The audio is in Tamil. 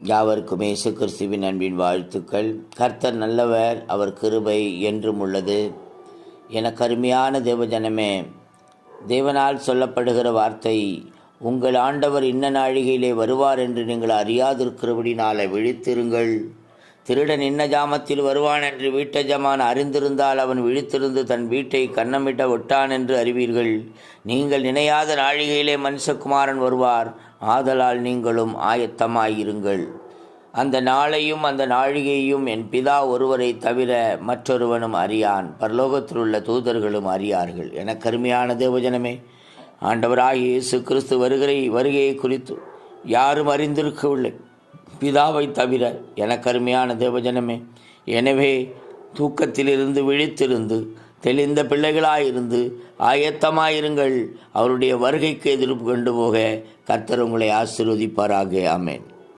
யாவருக்கும் இயேசு கிறிஸ்துவின் அன்பின் வாழ்த்துக்கள். கர்த்தர் நல்லவர் அவர் கிருபை என்றும் உள்ளது. என கருமையான தேவஜனமே தேவனால் சொல்லப்படுகிற வார்த்தை உங்கள் ஆண்டவர் இன்ன நாழிகையிலே வருவார் என்று நீங்கள் அறியாதிருக்கிறபடினால விழித்திருங்கள். திருடன் இன்ன ஜாமத்தில் வருவான் என்று வீட்டஜமான் அறிந்திருந்தால் அவன் விழித்திருந்து தன் வீட்டை கண்ணமிட்ட விட்டான் என்று அறிவீர்கள். நீங்கள் நினையாத நாழிகையிலே மனுஷகுமாரன் வருவார். ஆதலால் நீங்களும் ஆயத்தமாயிருங்கள். அந்த நாளையும் அந்த நாழிகையும் என் பிதா ஒருவரை தவிர மற்றொருவனும் அறியான். பரலோகத்தில் உள்ள தூதர்களும் அறியார்கள். என கருமையான தேவஜனமே ஆண்டவராகிய இயேசு கிறிஸ்து வருகிறை வருகையை குறித்து யாரும் அறிந்திருக்கவில்லை. பிதாவை தவிர எனக்கு கருமையான தேவஜனமே எனவே தூக்கத்திலிருந்து விழித்திருந்து தெளிந்த பிள்ளைகளாயிருந்து ஆயத்தமாயிருங்கள். அவருடைய வருகைக்கு எதிர்ப்பு கொண்டு போக கர்த்தர் உங்களை ஆசிர்வதிப்பாராக. அமேன்